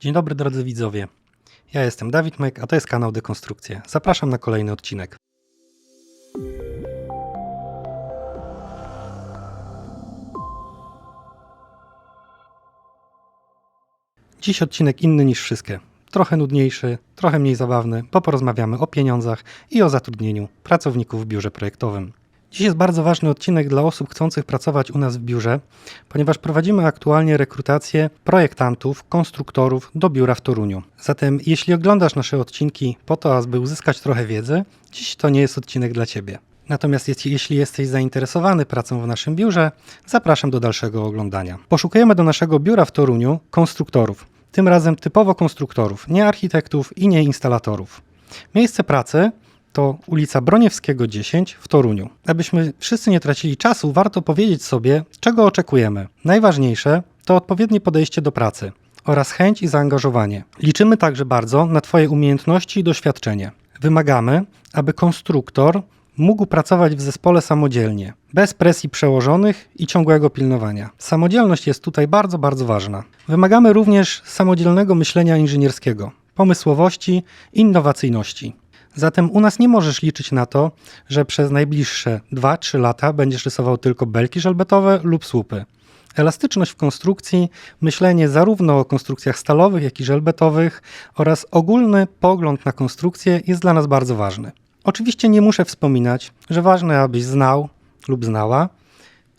Dzień dobry drodzy widzowie. Ja jestem Dawid Mek, a to jest kanał Dekonstrukcje. Zapraszam na kolejny odcinek. Dziś odcinek inny niż wszystkie. Trochę nudniejszy, trochę mniej zabawny, bo porozmawiamy o pieniądzach i o zatrudnieniu pracowników w biurze projektowym. Dziś jest bardzo ważny odcinek dla osób chcących pracować u nas w biurze, ponieważ prowadzimy aktualnie rekrutację projektantów, konstruktorów do biura w Toruniu. Zatem jeśli oglądasz nasze odcinki po to, aby uzyskać trochę wiedzy, dziś to nie jest odcinek dla Ciebie. Natomiast jeśli jesteś zainteresowany pracą w naszym biurze, zapraszam do dalszego oglądania. Poszukujemy do naszego biura w Toruniu konstruktorów. Tym razem typowo konstruktorów, nie architektów i nie instalatorów. Miejsce pracy to ulica Broniewskiego 10 w Toruniu. Abyśmy wszyscy nie tracili czasu, warto powiedzieć sobie, czego oczekujemy. Najważniejsze to odpowiednie podejście do pracy oraz chęć i zaangażowanie. Liczymy także bardzo na Twoje umiejętności i doświadczenie. Wymagamy, aby konstruktor mógł pracować w zespole samodzielnie, bez presji przełożonych i ciągłego pilnowania. Samodzielność jest tutaj bardzo, bardzo ważna. Wymagamy również samodzielnego myślenia inżynierskiego, pomysłowości innowacyjności. Zatem u nas nie możesz liczyć na to, że przez najbliższe 2-3 lata będziesz rysował tylko belki żelbetowe lub słupy. Elastyczność w konstrukcji, myślenie zarówno o konstrukcjach stalowych, jak i żelbetowych oraz ogólny pogląd na konstrukcję jest dla nas bardzo ważny. Oczywiście nie muszę wspominać, że ważne, abyś znał lub znała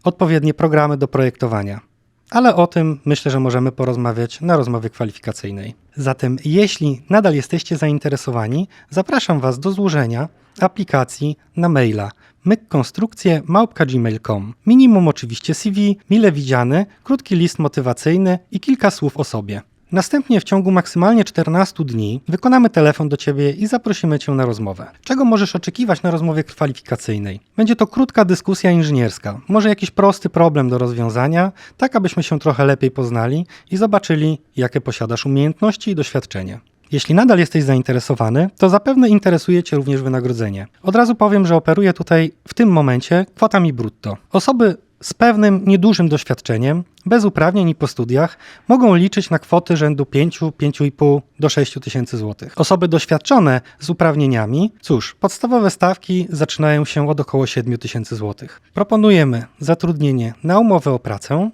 odpowiednie programy do projektowania. Ale o tym myślę, że możemy porozmawiać na rozmowie kwalifikacyjnej. Zatem, jeśli nadal jesteście zainteresowani, zapraszam Was do złożenia aplikacji na maila mykkonstrukcje.gmail.com. Minimum oczywiście CV, mile widziany, krótki list motywacyjny i kilka słów o sobie. Następnie w ciągu maksymalnie 14 dni wykonamy telefon do Ciebie i zaprosimy Cię na rozmowę. Czego możesz oczekiwać na rozmowie kwalifikacyjnej? Będzie to krótka dyskusja inżynierska, może jakiś prosty problem do rozwiązania, tak abyśmy się trochę lepiej poznali i zobaczyli, jakie posiadasz umiejętności i doświadczenie. Jeśli nadal jesteś zainteresowany, to zapewne interesuje Cię również wynagrodzenie. Od razu powiem, że operuję tutaj w tym momencie kwotami brutto. Osoby z pewnym niedużym doświadczeniem, bez uprawnień i po studiach, mogą liczyć na kwoty rzędu 5, 5,5 do 6 tysięcy złotych. Osoby doświadczone z uprawnieniami, cóż, podstawowe stawki zaczynają się od około 7 tysięcy złotych. Proponujemy zatrudnienie na umowę o pracę,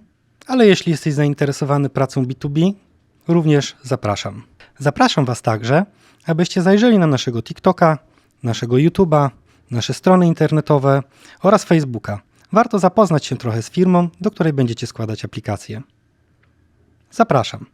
ale jeśli jesteś zainteresowany pracą B2B, również zapraszam. Zapraszam Was także, abyście zajrzeli na naszego TikToka, naszego YouTube'a, nasze strony internetowe oraz Facebooka. Warto zapoznać się trochę z firmą, do której będziecie składać aplikacje. Zapraszam.